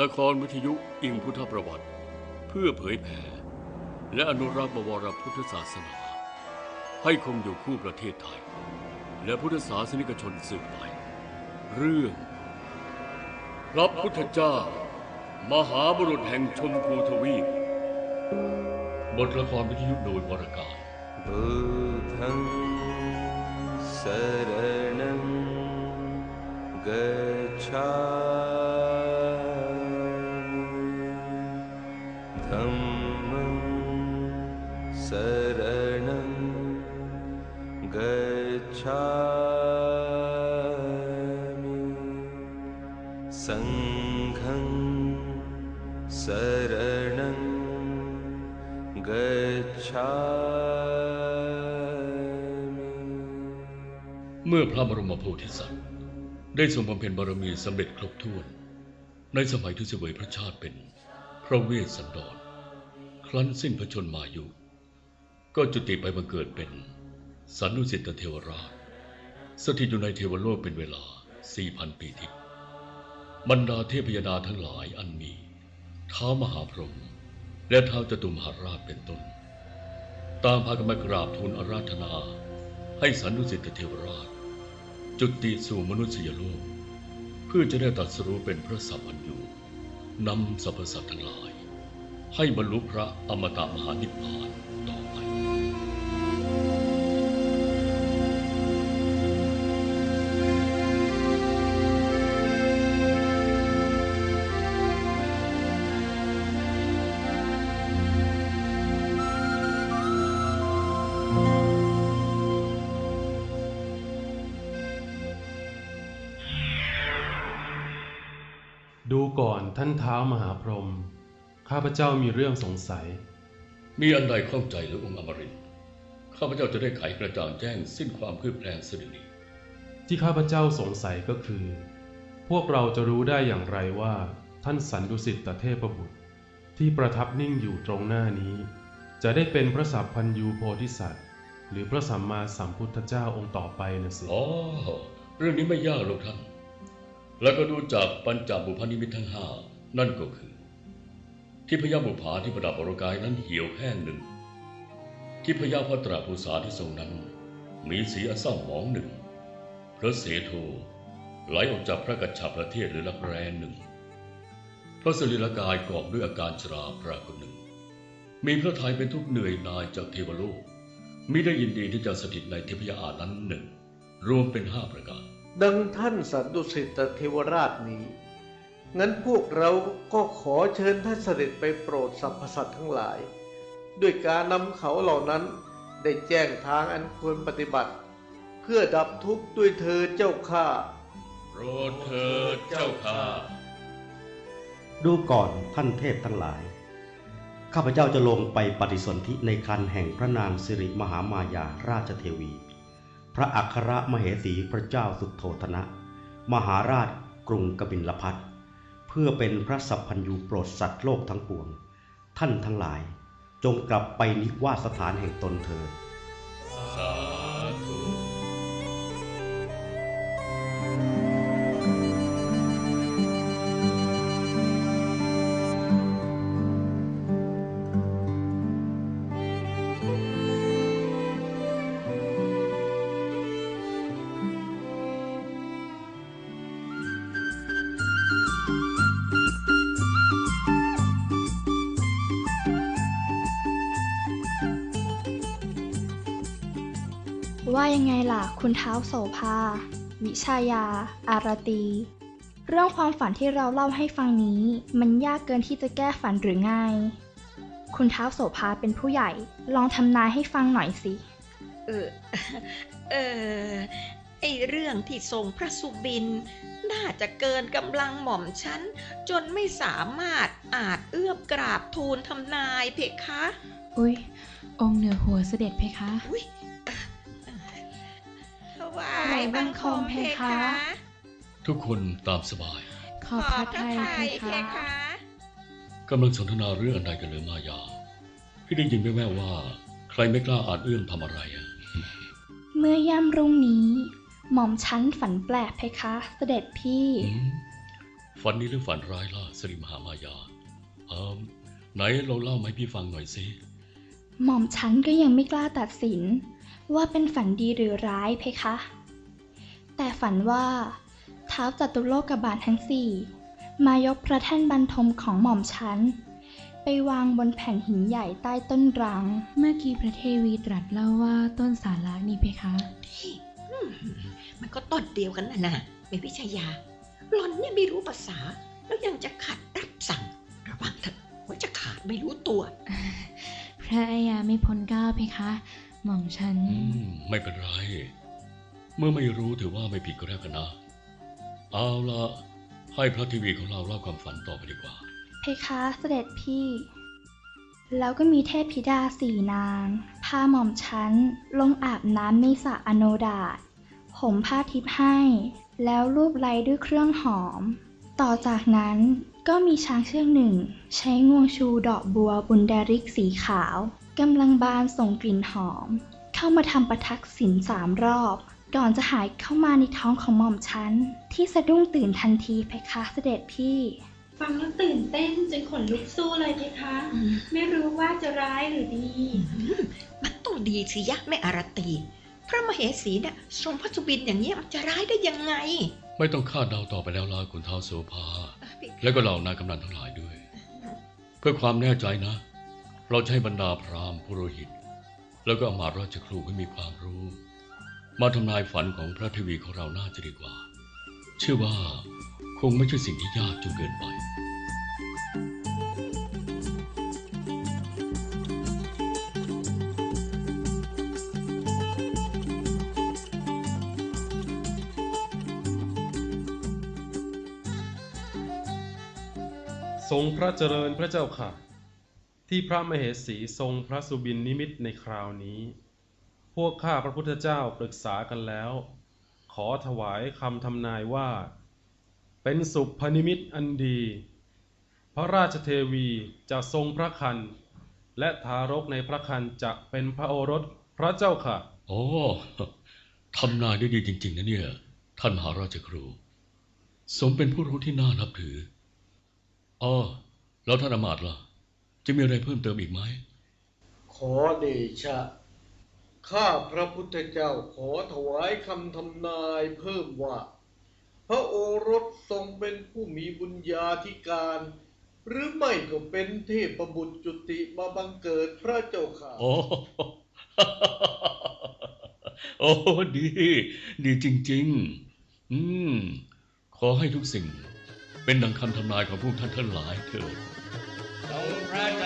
ละครวิทยุอิงพุทธประวัติ เพื่อเผยแผ่และอนุรักษ์บวรพุทธศาสนา ให้คงอยู่คู่ประเทศไทย และพุทธศาสนิกชนสืบไป เรื่องพระพุทธเจ้า มหาบุรุษแห่งชมพูทวีปบทละครวิทยุโดยวรการบูธังสรณังกัา शरणं गच्छामि सङ्घं शरणं गच्छामि เมื่อพระบรมโพธิสัตว์ ได้ทรงบำเพ็ญบารมีสำเร็จครบถ้วน ในสมัยที่เสวยพระชาติเป็น พระเวสสันดร ครั้นสิ้นพระชนมายุ ก็จุติไปบังเกิดเป็นสันนุสิตเทวราช สถิตอยู่ในเทวโลกเป็นเวลา 4,000 ปีทิพย์บรรดาเทพยดาทั้งหลายอันมีท้าวมหาพรหมและท้าวจตุมหาราชเป็นต้น ตามพากันมากราบทูลอาราธนา ให้สันนุสิตเทวราช จุติสู่มนุษยโลก เพื่อจะได้ตรัสรู้เป็นพระสัมพันยูนำสรรพสัตว์ทั้งหลาย ให้บรรลุพระอมตะมหานิพพานต่อไป ดูก่อนท่านเท้ามหาพรหม ข้าพเจ้ามีเรื่องสงสัย มีอันใดข้องใจหรือองค์อมรินทร์ข้าพเจ้าจะได้ไขกระจ่างแจ้งสิ้นความคืบแคลงสิรินีที่ข้าพเจ้าสงสัยก็คือ พวกเราจะรู้ได้อย่างไรว่า ท่านสันดุสิตตเทพบุตร ที่ประทับนิ่งอยู่ตรงหน้านี้ จะได้เป็นพระสัพพันยูโพธิสัตว์ หรือพระสัมมาสัมพุทธเจ้าองค์ต่อไปนะสิอ๋อเรื่องนี้ไม่ยากหรอกท่าน แล้วก็ดูจากปัญจบุพนิมิตทั้งห้านั่นก็คือ ที่พญาบุภาที่ประดับอรกายนั้นเหี่ยวแห้งหนึ่ง ที่พญาพัตราภูษาที่ทรงนั้น มีสีอันเศร้าหมองหนึ่งพระเสโทไหลออกจากพระกัจฉาประเทศหรือลักแรนหนึ่ง พระสรีรกายกรอบด้วยอาการชราปรากฏหนึ่ง มีพระทัยเป็นทุกเหนื่อยนายจากเทวโลกมิได้ยินดีที่จะสถิตในเทพยาอานั้นหนึ่ง รวมเป็นห้าประการ ดังท่านสันดุสิตเทวราชนี้ งั้นพวกเราก็ขอเชิญท่านเสด็จไปโปรดสรรพสัตว์ทั้งหลาย ด้วยการนำเขาเหล่านั้นได้แจ้งทางอันควรปฏิบัติ เพื่อดับทุกข์ด้วยเธอเจ้าข้าโปรดเถิดเจ้าข้าดูก่อนท่านเทพทั้งหลาย ข้าพเจ้าจะลงไปปฏิสนธิในคันแห่งพระนางสิริมหามายาราชเทวี พระอัครมเหสีพระเจ้าสุดโทธนะ มหาราชกรุงกบิลพัทเพื่อเป็นพระสัพพัญญูโปรดสัตว์โลกทั้งปวง ท่านทั้งหลายจงกลับไปนิวาสถานแห่งตนเถิด ว่ายังไงล่ะ คุณเท้าวโสภา วิชายา อารตี เรื่องความฝันที่เราเล่าให้ฟังนี้ มันยากเกินที่จะแก้ฝันหรือง่ายคุณเท้าวโสภาเป็นผู้ใหญ่ ลองทำนายให้ฟังหน่อยสิ เออ เออ ไอเรื่องที่ทรงพระสุบิน น่าจะเกินกำลังหม่อมฉัน จนไม่สามารถอาจเอื้อมกราบทูลทำนายเพคะ อุ๊ย องค์เหนือหัวเสด็จเพคะ อุ้ยถวาไหนย บับังงคคมมเพเพคะคะ ทุกคนตามสบาย ขอบพระทัยเพเพคะคะกำลังสนทนาเรื่องอะไรกันหรือมายา พี่ได้ยินแว่วๆว่า ใครไม่กล้าอาจเอื้อมทำอะไรอะเมื่อย่ำรุ่งนี้ หม่อมชั้นฝันแปลกเพคะ เสด็จพี่อืมฝันนี้หรือฝันร้ายล่ะสริมหามายาเอมไหนลองเล่ามาให้พี่ฟังหน่อยสิหม่อมฉันก็ยังไม่กล้าตัดสิน ว่าเป็นฝันดีหรือร้ายเพคะ แต่ฝันว่าเท้าวจัตุโลกบาลทั้งสี่ มายกพระแท่นบรรทมของหม่อมฉัน ไปวางบนแผ่นหินใหญ่ใต้ต้นรัง เมื่อกี้พระเทวีตรัสเล่าว่าต้นสาระนี่เพคะอืมมันก็ต้นเดียวกันนะนะเมพิชยา หล่อนเนี่ยไม่รู้ภาษา แล้วยังจะขัดรับสั่ง ระวังเถอะว่าจะขาดไม่รู้ตัว พระอายาไม่พ้นเกล้าเพคะ หม่อมฉัน อืม ไม่เป็นไร เมื่อไม่รู้ถือว่าไม่ผิดก็แล้วกันนะ เอาละให้พระทีวีของเราเล่าความฝันต่อไปดีกว่า เพคะเสด็จพี่ แล้วก็มีเทพธิดาสี่นาง พาหม่อมฉันลงอาบน้ำในสระอโนดาตห่มผ้าทิพย์ให้ แล้วรูปไล้ด้วยเครื่องหอม ต่อจากนั้นก็มีช้างเชือกหนึ่ง ใช้งวงชูดอกบัวบุนดาริกสีขาวกำลังบานส่งกลิ่นหอม เข้ามาทำประทักษิณสามรอบ ก่อนจะหายเข้ามาในท้องของหม่อมฉัน ที่สะดุ้งตื่นทันทีเพคะเสด็จพี่ ฟังแล้วตื่นเต้นจนขนลุกสู้เลยเพคะ ไม่รู้ว่าจะร้ายหรือดีมันต้องดีสิยะแม่อารตี พระมเหสีเนี่ยทรงพระสุบินอย่างเงี้ยมันจะร้ายได้ยังไง ไม่ต้องคาดเดาต่อไปแล้วล่ะคุณเท้าโสภา แล้วก็เหล่านายกำนันทั้งหลายด้วย เพื่อความแน่ใจนะ เราจะใช้บรรดาพราหมณ์ปุโรหิต แล้วก็อมาตย์ราชครูให้มีความรู้ มาทำนายฝันของพระเทวีของเราน่าจะดีกว่า เชื่อว่าคงไม่ใช่สิ่งที่ยากจนเกินไปทรงพระเจริญพระเจ้าค่ะ ที่พระมเหสีทรงพระสุบินนิมิตในคราวนี้ พวกข้าพระพุทธเจ้าปรึกษากันแล้ว ขอถวายคำทำนายว่า เป็นสุพนิมิตอันดี พระราชเทวีจะทรงพระคัน และทารกในพระคันจะเป็นพระโอรสพระเจ้าค่ะ โอ้ทำนายได้ดีจริง ๆ นะเนี่ย ท่านมหาราชครู สมเป็นผู้รู้ที่น่านับถืออ๋อแล้วท่านอำมาตย์ล่ะ จะมีอะไรเพิ่มเติมอีกไหม ขอเดชะ ข้าพระพุทธเจ้าขอถวายคำทำนายเพิ่มว่า พระโอรสทรงเป็นผู้มีบุญญาธิการ หรือไม่ก็เป็นเทพบุตรจุติมาบังเกิดพระเจ้าค่ะ โอ้โอ้ดี ดีจริง ๆ อืม ขอให้ทุกสิ่ง เป็นดังคำทำนายของพวกท่านทั้งหลายเถิดทรงพระ